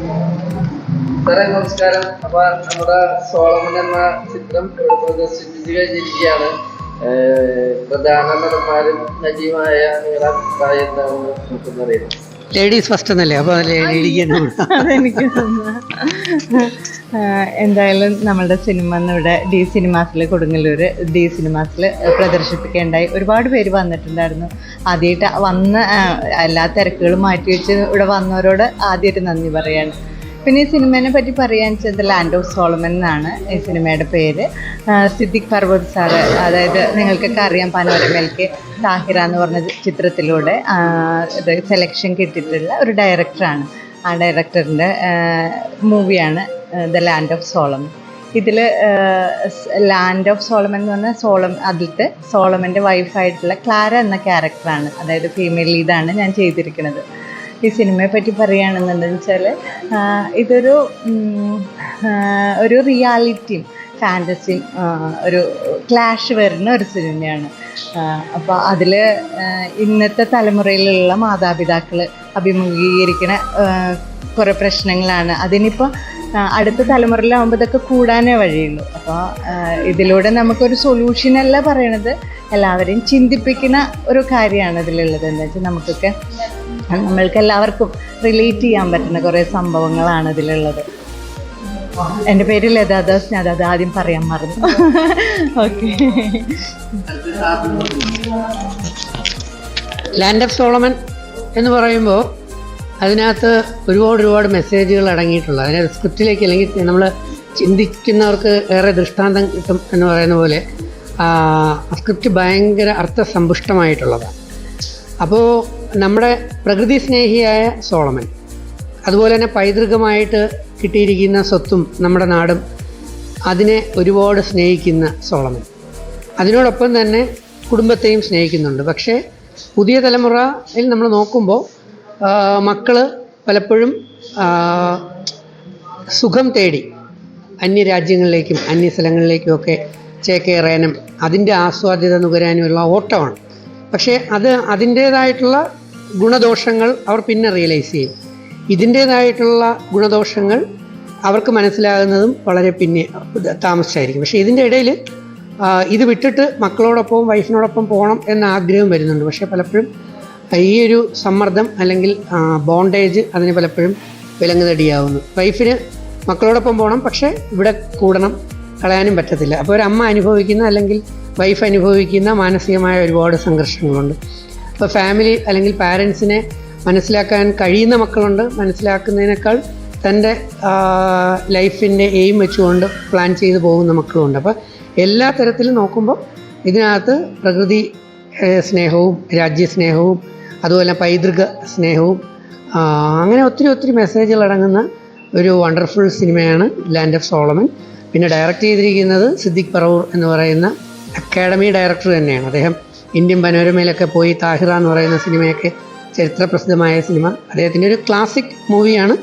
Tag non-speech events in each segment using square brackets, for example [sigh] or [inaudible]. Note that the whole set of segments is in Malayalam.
സാറേ നമസ്കാരം. അപ്പൊ നമ്മുടെ സോളമൻ എന്ന ചിത്രം ഇവിടെ പ്രദർശിപ്പിച്ചു കഴിഞ്ഞിരിക്കുകയാണ്. പ്രധാന നടന്മാരും നജിയുമായ നിങ്ങളുടെ അഭിപ്രായം എന്താണെന്ന് നമുക്കൊന്ന് അറിയാം. ലേഡീസ് ഫസ്റ്റ് എന്നല്ലേ? കൊടുക്കാം. അതെനിക്ക് എന്തായാലും നമ്മളുടെ സിനിമ ഇവിടെ ഡി സിനിമാസിൽ കൊടുങ്ങല്ലൂർ ഡി സിനിമാസിൽ പ്രദർശിപ്പിക്കേണ്ടായി ഒരുപാട് പേര് വന്നിട്ടുണ്ടായിരുന്നു. ആദ്യമായിട്ട് വന്ന് എല്ലാ തിരക്കുകളും മാറ്റി വെച്ച് ഇവിടെ വന്നവരോട് ആദ്യമായിട്ട് നന്ദി പറയാണ്. പിന്നെ ഈ സിനിമേനെ പറ്റി പറയാൻ വെച്ചാൽ ലാൻഡ് ഓഫ് സോളമൻ എന്നാണ് ഈ സിനിമയുടെ പേര്. സിദ്ദിഖ് പർവത് സാറ് അതായത് നിങ്ങൾക്കൊക്കെ അറിയാം പനോരമയിലേക്ക് താഹിറ എന്ന് പറഞ്ഞ ചിത്രത്തിലൂടെ സെലക്ഷൻ കിട്ടിയിട്ടുള്ള ഒരു ഡയറക്ടറാണ് ആ ഡയറക്ടറിന്റെ മൂവിയാണ് ദ ലാൻഡ് ഓഫ് സോളമൻ. ഇതിൽ ലാൻഡ് ഓഫ് സോളമൻ എന്ന് പറഞ്ഞാൽ സോളം അതിലത്തെ സോളമന്റെ വൈഫായിട്ടുള്ള ക്ലാര എന്ന ക്യാരക്ടറാണ് അതായത് ഫീമെയിൽ ലീഡാണ് ഞാൻ ചെയ്തിരിക്കുന്നത്. ഈ സിനിമയെ പറ്റി പറയുകയാണെന്നുണ്ടെന്ന് വെച്ചാൽ ഇതൊരു ഒരു റിയാലിറ്റി ഫാന്റസിയും ഒരു ക്ലാഷ് വരുന്ന ഒരു സിനിമയാണ്. അപ്പോൾ അതിൽ ഇന്നത്തെ തലമുറയിലുള്ള മാതാപിതാക്കൾ അഭിമുഖീകരിക്കുന്ന കുറേ പ്രശ്നങ്ങളാണ്. അതിനിപ്പോൾ അടുത്ത തലമുറയിലാവുമ്പോൾ ഇതൊക്കെ കൂടാനേ വഴിയുള്ളൂ. അപ്പോൾ ഇതിലൂടെ നമുക്കൊരു സൊല്യൂഷനല്ല പറയണത്. എല്ലാവരെയും ചിന്തിപ്പിക്കുന്ന ഒരു കാര്യമാണ് ഇതിലുള്ളത് എന്താ വെച്ചാൽ നമുക്കൊക്കെ നമ്മൾക്ക് എല്ലാവർക്കും റിലേറ്റ് ചെയ്യാൻ പറ്റുന്ന കുറേ സംഭവങ്ങളാണ് ഇതിലുള്ളത്. എന്റെ പേര് ലതാദാസ് ഞാൻ അത് ആദ്യം പറയാൻ മറന്നു. ഓക്കെ ലാൻഡ് ഓഫ് സോളമൻ എന്ന് പറയുമ്പോൾ അതിനകത്ത് ഒരുപാട് ഒരുപാട് മെസ്സേജുകൾ അടങ്ങിയിട്ടുള്ള അതിനകത്ത് സ്ക്രിപ്റ്റിലേക്ക് അല്ലെങ്കിൽ നമ്മൾ ചിന്തിക്കുന്നവർക്ക് ഏറെ ദൃഷ്ടാന്തം കിട്ടും എന്ന് പറയുന്ന പോലെ സ്ക്രിപ്റ്റ് ഭയങ്കര അർത്ഥസമ്പുഷ്ടമായിട്ടുള്ളതാണ്. അപ്പോൾ നമ്മുടെ പ്രകൃതി സ്നേഹിയായ സോളമൻ. അതുപോലെ തന്നെ പൈതൃകമായിട്ട് കിട്ടിയിരിക്കുന്ന സ്വത്തും നമ്മുടെ നാടും അതിനെ ഒരുപാട് സ്നേഹിക്കുന്ന സോളമൻ. അതിനോടൊപ്പം തന്നെ കുടുംബത്തെയും സ്നേഹിക്കുന്നുണ്ട്. പക്ഷേ പുതിയ തലമുറയിൽ നമ്മൾ നോക്കുമ്പോൾ മക്കൾ പലപ്പോഴും സുഖം തേടി അന്യരാജ്യങ്ങളിലേക്കും അന്യ സ്ഥലങ്ങളിലേക്കുമൊക്കെ ചേക്കേറാനും അതിന്റെ ആസ്വാദ്യത നുകരാനുമുള്ള ഓട്ടമാണ്. പക്ഷേ അത് അതിന്റേതായിട്ടുള്ള ഗുണദോഷങ്ങൾ അവർ പിന്നെ റിയലൈസ് ചെയ്യും. ഇതിന്റേതായിട്ടുള്ള ഗുണദോഷങ്ങൾ അവർക്ക് മനസ്സിലാകുന്നതും വളരെ പിന്നെ താമസിച്ചായിരിക്കും. പക്ഷേ ഇതിന്റെ ഇടയിൽ ഇത് വിട്ടിട്ട് മക്കളോടൊപ്പം വൈഫിനോടൊപ്പം പോകണം എന്ന ആഗ്രഹം വരുന്നുണ്ട്. പക്ഷേ പലപ്പോഴും ഈ ഒരു സമ്മർദ്ദം അല്ലെങ്കിൽ ബോണ്ടേജ് അതിന് പലപ്പോഴും വിലങ്ങുതടിയാവുന്നു. വൈഫിന് മക്കളോടൊപ്പം പോകണം പക്ഷേ ഇവിടെ കൂടണം കളയാനും പറ്റത്തില്ല. അപ്പോൾ ഒരു അമ്മ അനുഭവിക്കുന്ന അല്ലെങ്കിൽ വൈഫ് അനുഭവിക്കുന്ന മാനസികമായ ഒരുപാട് സംഘർഷങ്ങളുണ്ട്. അപ്പോൾ ഫാമിലി അല്ലെങ്കിൽ പാരൻസിനെ മനസ്സിലാക്കാൻ കഴിയുന്ന മക്കളുണ്ട്. മനസ്സിലാക്കുന്നതിനേക്കാൾ തന്റെ ലൈഫിന്റെ എയിം വെച്ചുകൊണ്ട് പ്ലാൻ ചെയ്ത് പോകുന്ന മക്കളുണ്ട്. അപ്പോൾ എല്ലാ തരത്തിലും നോക്കുമ്പോൾ ഇതിനകത്ത് പ്രകൃതി സ്നേഹവും രാജ്യസ്നേഹവും അതുപോലെ പൈതൃക സ്നേഹവും അങ്ങനെ ഒത്തിരി ഒത്തിരി മെസ്സേജുകൾ അടങ്ങുന്ന ഒരു വണ്ടർഫുൾ സിനിമയാണ് ലാൻഡ് ഓഫ് സോളമൻ പിന്നെ ഡയറക്റ്റ് ചെയ്തിരിക്കുന്നത് സിദ്ദിഖ് പറവൂർ എന്ന് പറയുന്ന അക്കാഡമി ഡയറക്ടർ തന്നെയാണ്. അദ്ദേഹം ഇന്ത്യൻ പനോരമയിലൊക്കെ പോയി താഹിറ എന്ന് പറയുന്ന സിനിമയൊക്കെ ചരിത്ര പ്രസിദ്ധമായ സിനിമ. അദ്ദേഹത്തിന്റെ ഒരു ക്ലാസിക് മൂവിയാണ്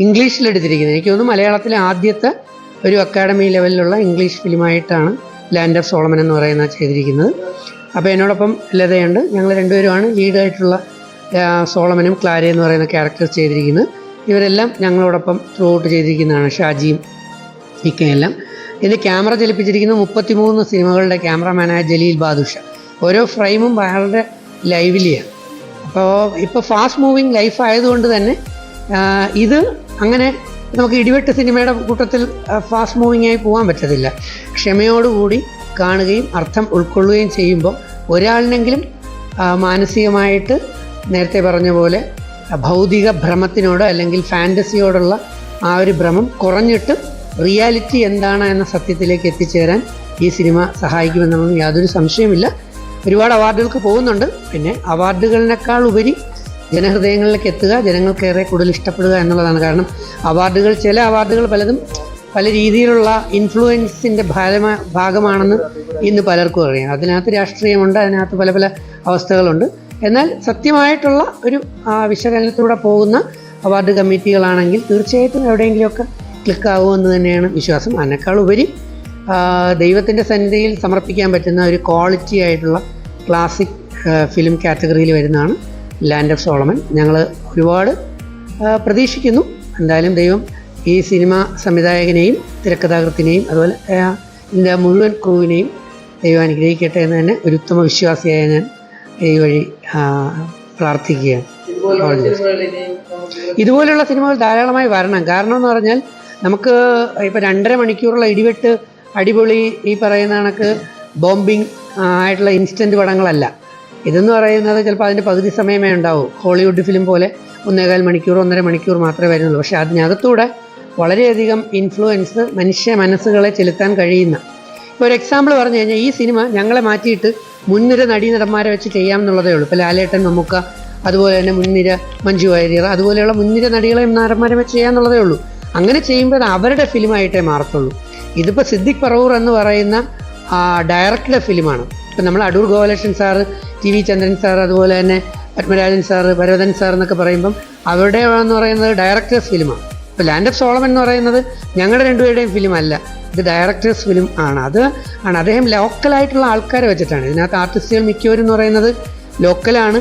ഇംഗ്ലീഷിലെടുത്തിരിക്കുന്നത്. എനിക്ക് തോന്നുന്നു മലയാളത്തിലെ ആദ്യത്തെ ഒരു അക്കാഡമി ലെവലിലുള്ള ഇംഗ്ലീഷ് ഫിലിമായിട്ടാണ് ലാൻഡ് ഓഫ് സോളമൻ എന്ന് പറയുന്ന ചെയ്തിരിക്കുന്നത്. അപ്പോൾ എന്നോടൊപ്പം ലതയുണ്ട്. ഞങ്ങൾ രണ്ടുപേരുമാണ് ലീഡായിട്ടുള്ള സോളമനും ക്ലാരി എന്ന് പറയുന്ന ക്യാരക്ടേഴ്സ് ചെയ്തിരിക്കുന്നത്. ഇവരെല്ലാം ഞങ്ങളോടൊപ്പം ത്രൂ ഔട്ട് ചെയ്തിരിക്കുന്നതാണ് ഷാജിയും ഇക്കയെല്ലാം ഇത് ക്യാമറ ചലിപ്പിച്ചിരിക്കുന്ന മുപ്പത്തിമൂന്ന് സിനിമകളുടെ ക്യാമറമാനായ ജലീൽ ബാദുഷ. ഓരോ ഫ്രെയിമും വളരെ ലൈവ്ലിയാണ് അപ്പോൾ ഇപ്പോൾ ഫാസ്റ്റ് മൂവിങ് ലൈഫ് ആയതുകൊണ്ട് തന്നെ ഇത് അങ്ങനെ നമുക്ക് ഇടിവെട്ട് സിനിമയുടെ കൂട്ടത്തിൽ ഫാസ്റ്റ് മൂവിങ് ആയി പോകാൻ പറ്റത്തില്ല. ക്ഷമയോടുകൂടി കാണുകയും അർത്ഥം ഉൾക്കൊള്ളുകയും ചെയ്യുമ്പോൾ ഒരാളിനെങ്കിലും മാനസികമായിട്ട് നേരത്തെ പറഞ്ഞ പോലെ ഭൗതിക ഭ്രമത്തിനോട് അല്ലെങ്കിൽ ഫാന്റസിയോടുള്ള ആ ഒരു ഭ്രമം കുറഞ്ഞിട്ട് റിയാലിറ്റി എന്താണ് എന്ന സത്യത്തിലേക്ക് എത്തിച്ചേരാൻ ഈ സിനിമ സഹായിക്കുമെന്നൊന്നും യാതൊരു സംശയമില്ല ഒരുപാട് അവാർഡുകൾക്ക് പോകുന്നുണ്ട്. പിന്നെ അവാർഡുകളിനേക്കാൾ ഉപരി ജനഹൃദയങ്ങളിലേക്ക് എത്തുക ജനങ്ങൾക്കേറെ കൂടുതൽ ഇഷ്ടപ്പെടുക എന്നുള്ളതാണ്. കാരണം അവാർഡുകൾ ചില അവാർഡുകൾ പലതും പല രീതിയിലുള്ള ഇൻഫ്ലുവൻസിന്റെ ഭാഗമാ ഭാഗമാണെന്ന് ഇന്ന് പലർക്കും അറിയാം. അതിനകത്ത് രാഷ്ട്രീയമുണ്ട് അതിനകത്ത് പല പല അവസ്ഥകളുണ്ട്. എന്നാൽ സത്യമായിട്ടുള്ള ഒരു വിശകലനത്തിലൂടെ പോകുന്ന അവാർഡ് കമ്മിറ്റികളാണെങ്കിൽ തീർച്ചയായിട്ടും എവിടെയെങ്കിലുമൊക്കെ ക്ലിക്ക് ആകുമെന്ന് തന്നെയാണ് വിശ്വാസം. അതിനേക്കാൾ ഉപരി ദൈവത്തിന്റെ സന്നിധിയിൽ സമർപ്പിക്കാൻ പറ്റുന്ന ഒരു ക്വാളിറ്റി ആയിട്ടുള്ള ക്ലാസിക് ഫിലിം കാറ്റഗറിയിൽ വരുന്നതാണ് ലാൻഡ് ഓഫ് സോളമൻ ഞങ്ങൾ ഒരുപാട് പ്രതീക്ഷിക്കുന്നു. എന്തായാലും ദൈവം ഈ സിനിമ സംവിധായകനെയും തിരക്കഥാകൃത്തിനെയും അതുപോലെ ഇതിന്റെ മുഴുവൻ ക്രൂവിനെയും ദൈവം അനുഗ്രഹിക്കട്ടെ എന്ന് തന്നെ ഒരു ഉത്തമ വിശ്വാസിയായ ഞാൻ ഈ വഴി പ്രാർത്ഥിക്കുകയാണ്. ഇതുപോലെയുള്ള സിനിമകൾ ധാരാളമായി വരണം. കാരണം എന്ന് പറഞ്ഞാൽ നമുക്ക് ഇപ്പോൾ രണ്ടര മണിക്കൂറുള്ള ഇടിവെട്ട് അടിപൊളി ഈ പറയുന്ന കണക്ക് ബോംബിങ് ആയിട്ടുള്ള ഇൻസ്റ്റന്റ് പടങ്ങളല്ല. ഇതെന്ന് പറയുന്നത് ചിലപ്പോൾ അതിന്റെ പകുതി സമയമേ ഉണ്ടാവൂ. ഹോളിവുഡ് ഫിലിം പോലെ ഒന്നേകാൽ മണിക്കൂർ ഒന്നര മണിക്കൂർ മാത്രമേ വരുന്നുള്ളൂ. പക്ഷേ അതിനകത്തൂടെ വളരെയധികം ഇൻഫ്ലുവൻസ് മനുഷ്യ മനസ്സുകളെ ചെലുത്താൻ കഴിയുന്ന. ഇപ്പോൾ ഒരു എക്സാമ്പിൾ പറഞ്ഞു കഴിഞ്ഞാൽ ഈ സിനിമ ഞങ്ങളെ മാറ്റിയിട്ട് മുൻനിര നടീനടന്മാരെ വെച്ച് ചെയ്യാം എന്നുള്ളതേ ഉള്ളൂ. ഇപ്പോൾ ലാലേട്ടൻ നമുക്ക് അതുപോലെ തന്നെ മുൻനിര മഞ്ജു വാര്യർ അതുപോലെയുള്ള മുൻനിര നടികളെ നടന്മാരെ വെച്ച് ചെയ്യാമെന്നുള്ളതേ ഉള്ളൂ. അങ്ങനെ ചെയ്യുമ്പോൾ അവരുടെ ഫിലിമായിട്ടേ മാറത്തുള്ളൂ. ഇതിപ്പോൾ സിദ്ദിഖ് പറവൂർ എന്ന് പറയുന്ന ഡയറക്ടറുടെ ഫിലിമാണ് ഇപ്പം നമ്മൾ Adoor Gopalakrishnan sir T V Chandran sir അതുപോലെ തന്നെ പത്മരാജൻ സാറ് ഭരതൻ സാർ എന്നൊക്കെ പറയുമ്പം അവരുടെ എന്ന് പറയുന്നത് ഡയറക്ടേഴ്സ് ഫിലിമാണ് ഇപ്പോൾ ലാൻഡ് ഓഫ് സോളമൻ എന്ന് പറയുന്നത് ഞങ്ങളുടെ രണ്ടുപേരുടെയും ഫിലിം അല്ല ഇത് ഡയറക്ടേഴ്സ് ഫിലിം ആണ്. അത് ആണ്. അദ്ദേഹം ലോക്കലായിട്ടുള്ള ആൾക്കാരെ വെച്ചിട്ടാണ്. ഇതിനകത്ത് ആർട്ടിസ്റ്റുകൾ മിക്കവരും എന്ന് പറയുന്നത് ലോക്കലാണ്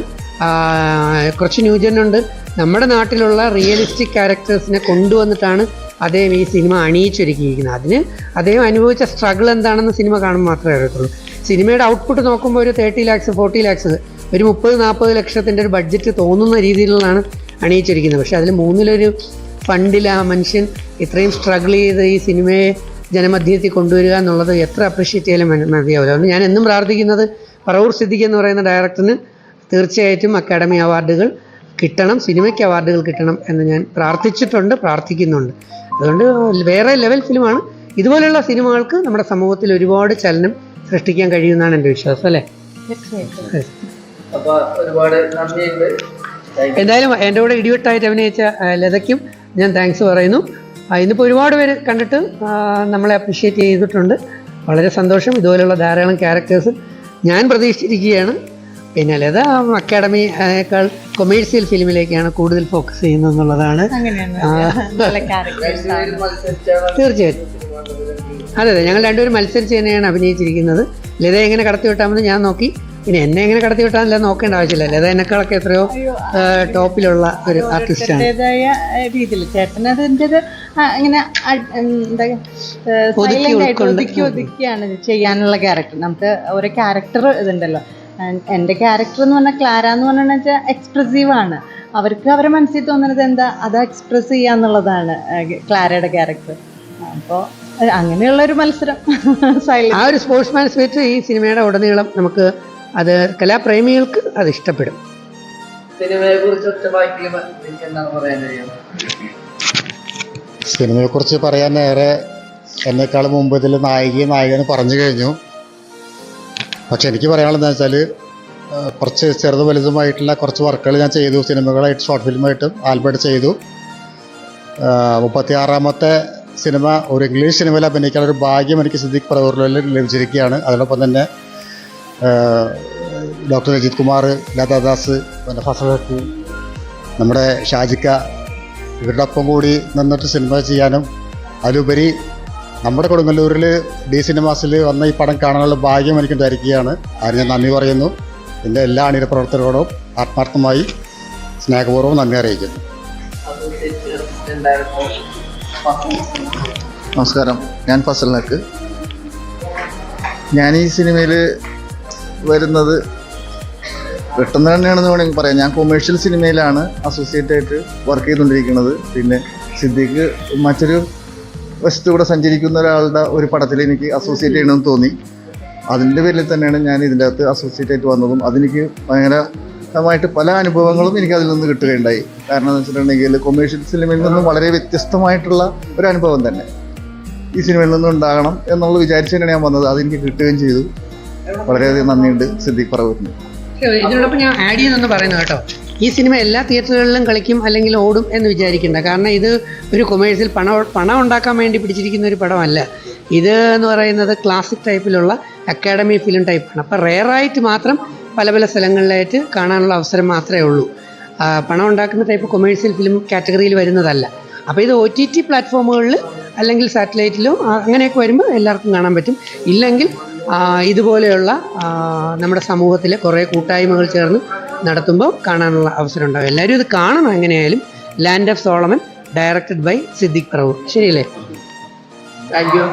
കുറച്ച് ന്യൂജനുണ്ട് നമ്മുടെ നാട്ടിലുള്ള റിയലിസ്റ്റിക് ക്യാരക്ടേഴ്സിനെ കൊണ്ടുവന്നിട്ടാണ് അദ്ദേഹം ഈ സിനിമ അണിയിച്ചൊരുക്കിയിരിക്കുന്നത് അതിന് അദ്ദേഹം അനുഭവിച്ച സ്ട്രഗിൾ എന്താണെന്ന് സിനിമ കാണുമ്പോൾ മാത്രമേ അറിയത്തുള്ളൂ. സിനിമയുടെ ഔട്ട്പുട്ട് നോക്കുമ്പോൾ ഒരു തേർട്ടി ലാക്സ് ഫോർട്ടി ലാക്സ് ഒരു മുപ്പത് നാൽപ്പത് ലക്ഷത്തിന്റെ ഒരു ബഡ്ജറ്റ് തോന്നുന്ന രീതിയിലുള്ളതാണ് അണിയിച്ചിരിക്കുന്നത്. പക്ഷേ അതിൽ മൂന്നിലൊരു ഫണ്ടിൽ ആ മനുഷ്യൻ ഇത്രയും സ്ട്രഗിൾ ചെയ്ത് ഈ സിനിമയെ ജനമധ്യത്തിൽ കൊണ്ടുവരിക എന്നുള്ളത് എത്ര അപ്രിഷ്യേറ്റ് ചെയ്യാലും മതി- മതിയാവില്ല. അതുകൊണ്ട് ഞാൻ എന്നും പ്രാർത്ഥിക്കുന്നത് പറവൂർ സിദ്ദിഖ് എന്ന് പറയുന്ന ഡയറക്ടറിന് തീർച്ചയായിട്ടും അക്കാഡമി അവാർഡുകൾ കിട്ടണം സിനിമയ്ക്ക് അവാർഡുകൾ കിട്ടണം എന്ന് ഞാൻ പ്രാർത്ഥിച്ചിട്ടുണ്ട് പ്രാർത്ഥിക്കുന്നുണ്ട്. അതുകൊണ്ട് വേറെ ലെവൽ ഫിലിമാണ് ഇതുപോലെയുള്ള സിനിമകൾക്ക് നമ്മുടെ സമൂഹത്തിൽ ഒരുപാട് ചലനം സൃഷ്ടിക്കാൻ കഴിയുമെന്നാണ് എന്റെ വിശ്വാസം അല്ലേ? ഒരുപാട് നന്ദിയുണ്ട്. എന്തായാലും എന്റെ കൂടെ ഇടിവെട്ടായിട്ട് അഭിനയിച്ച ലതയ്ക്കും ഞാൻ താങ്ക്സ് പറയുന്നു. ഇന്നിപ്പോൾ ഒരുപാട് പേര് കണ്ടിട്ട് നമ്മളെ അപ്രിഷ്യേറ്റ് ചെയ്തിട്ടുണ്ട്. വളരെ സന്തോഷം. ഇതുപോലെയുള്ള ധാരാളം ക്യാരക്ടേഴ്സ് ഞാൻ പ്രതീക്ഷിച്ചിരിക്കുകയാണ്. പിന്നെ ലത അക്കാഡമിയേക്കാൾ കൊമേഴ്സ്യൽ ഫിലിമിലേക്കാണ് കൂടുതൽ ഫോക്കസ് ചെയ്യുന്നത് എന്നുള്ളതാണ് തീർച്ചയായിട്ടും. അതെ അതെ ഞങ്ങൾ രണ്ടുപേരും മത്സരിച്ച് തന്നെയാണ് അഭിനയിച്ചിരിക്കുന്നത്. ലത എങ്ങനെ കടത്തി വിട്ടാമെന്ന് ഞാൻ നോക്കി. പിന്നെ എന്നെ എങ്ങനെ കടത്തി വിട്ടാമെന്നില്ല നോക്കേണ്ട ആവശ്യമില്ല. ലത എന്നെക്കാളൊക്കെ എത്രയോ ടോപ്പിലുള്ള ഒരു ആർട്ടിസ്റ്റാണ് രീതിയിൽ. ചേട്ടൻ ഇങ്ങനെ എന്താ. ഒതുക്കി ഒതുക്കിയാണ് ചെയ്യാനുള്ള ക്യാരക്ടർ നമുക്ക് ഓരോ ക്യാരക്ടർ ഇതുണ്ടല്ലോ. എന്റെ ക്യാരക്ടർ എന്ന് പറഞ്ഞാൽ ക്ലാര എന്ന് പറഞ്ഞാൽ വെച്ചാൽ എക്സ്പ്രസീവ് ആണ്. അവർക്ക് അവരെ മനസ്സിൽ തോന്നുന്നത് എന്താ? അത് എക്സ്പ്രസ് ചെയ്യുക എന്നുള്ളതാണ് ക്ലാരയുടെ ക്യാരക്ടർ അപ്പോൾ അങ്ങനെയുള്ള ഒരു മത്സരം. [laughs] സൈലന്റ് ആ ഒരു സ്പോർട്സ്മാൻ സ്പിരിറ്റ് ഈ സിനിമയുടെ ഉടനീളം നമുക്ക് അത് കലാപ്രേമികൾക്ക് അത് ഇഷ്ടപ്പെടും. സിനിമയെ കുറിച്ച് പറയാൻ നേരെ ഏറെ എന്നെക്കാൾ മുമ്പ് ഇതിൽ നായികയും നായകനും പറഞ്ഞു കഴിഞ്ഞു. പക്ഷെ എനിക്ക് പറയാനുള്ളത് വെച്ചാൽ കുറച്ച് ചെറുതും വലുതുമായിട്ടുള്ള കുറച്ച് വർക്കുകൾ ഞാൻ ചെയ്തു. സിനിമകളായിട്ട് ഷോർട്ട് ഫിലിമായിട്ടും ആൽബർട്ട് ചെയ്തു. മുപ്പത്തി ആറാമത്തെ സിനിമ ഒരു ഇംഗ്ലീഷ് സിനിമയിൽ അഭിനയിക്കാൻ ഒരു ഭാഗ്യം എനിക്ക് സിദ്ദിഖ് പറവൂരിൽ ലഭിച്ചിരിക്കുകയാണ്. അതിനൊപ്പം തന്നെ ഡോക്ടർ രജിത് കുമാർ ലതാദാസ് പിന്നെ ഫസലത്ത് നമ്മുടെ ഷാജിക്ക ഇവരുടെ ഒപ്പം കൂടി നിന്നിട്ട് സിനിമ ചെയ്യാനും അതിലുപരി നമ്മുടെ കൊടുങ്ങല്ലൂരിൽ ഡി സിനിമാസിൽ വന്ന ഈ പടം കാണാനുള്ള ഭാഗ്യം എനിക്ക് ഉണ്ടായിരിക്കുകയാണ് അതിന് ഞാൻ നന്ദി പറയുന്നു. എന്റെ എല്ലാ അണിയുടെ പ്രവർത്തകരോടും ആത്മാർത്ഥമായി സ്നേഹപൂർവം നന്ദി അറിയിക്കുന്നു. നമസ്കാരം. ഞാൻ ഫസൽ നക്ക്. ഞാൻ ഈ സിനിമയിൽ വരുന്നത് പെട്ടെന്ന് തന്നെയാണെന്ന് വേണമെങ്കിൽ പറയാം. ഞാൻ കൊമേഴ്ഷ്യൽ സിനിമയിലാണ് അസോസിയേറ്റ് ആയിട്ട് വർക്ക് ചെയ്തുകൊണ്ടിരിക്കുന്നത്. പിന്നെ സിദ്ദിഖ് മറ്റൊരു വശത്തു കൂടെ സഞ്ചരിക്കുന്ന ഒരാളുടെ ഒരു പടത്തിൽ എനിക്ക് അസോസിയേറ്റ് ചെയ്യണമെന്ന് തോന്നി. അതിന്റെ പേരിൽ തന്നെയാണ് ഞാൻ ഇതിന്റെ അകത്ത് അസോസിയേറ്റ് ആയിട്ട് വന്നതും. അതെനിക്ക് ഭയങ്കരമായിട്ട് പല അനുഭവങ്ങളും എനിക്ക് അതിൽ നിന്ന് കിട്ടുകയുണ്ടായി. കാരണം എന്ന് വെച്ചിട്ടുണ്ടെങ്കിൽ കൊമേഴ്ഷ്യൽ സിനിമയിൽ നിന്നും വളരെ വ്യത്യസ്തമായിട്ടുള്ള ഒരു അനുഭവം തന്നെ. ഈ സിനിമയിൽ നിന്നും ഉണ്ടാകണം എന്നുള്ള വിചാരിച്ചു തന്നെയാണ് ഞാൻ വന്നത്. അതെനിക്ക് കിട്ടുകയും ചെയ്തു. വളരെയധികം നന്ദിയുണ്ട് സിദ്ദീഖ് പറവൂരിന്. ഇതിനോടൊപ്പം ഞാൻ ആഡ് ചെയ്തൊന്ന് പറയുന്നത് കേട്ടോ. ഈ സിനിമ എല്ലാ തിയേറ്ററുകളിലും കളിക്കും അല്ലെങ്കിൽ ഓടും എന്ന് വിചാരിക്കേണ്ട. കാരണം ഇത് ഒരു കൊമേഴ്സിൽ പണം പണം ഉണ്ടാക്കാൻ വേണ്ടി പിടിച്ചിരിക്കുന്ന ഒരു പടമല്ല. ഇത് എന്ന് പറയുന്നത് ക്ലാസിക് ടൈപ്പിലുള്ള അക്കാഡമി ഫിലിം ടൈപ്പാണ് അപ്പോൾ റെയറായിട്ട് മാത്രം പല പല സ്ഥലങ്ങളിലായിട്ട് കാണാനുള്ള അവസരം മാത്രമേ ഉള്ളൂ. പണം ഉണ്ടാക്കുന്ന ടൈപ്പ് കൊമേഴ്സ്യൽ ഫിലിം കാറ്റഗറിയിൽ വരുന്നതല്ല. അപ്പോൾ ഇത് ഒ ടി ടി പ്ലാറ്റ്ഫോമുകളിൽ അല്ലെങ്കിൽ സാറ്റലൈറ്റിലോ അങ്ങനെയൊക്കെ വരുമ്പോൾ എല്ലാവർക്കും കാണാൻ പറ്റും. ഇല്ലെങ്കിൽ ഇതുപോലെയുള്ള നമ്മുടെ സമൂഹത്തിലെ കുറേ കൂട്ടായ്മകൾ ചേർന്ന് നടത്തുമ്പോൾ കാണാനുള്ള അവസരം ഉണ്ടാവും എല്ലാവരും ഇത് കാണണം എങ്ങനെയായാലും. Land of Solomon directed by Siddique Prabhu ശരിയല്ലേ? Thank you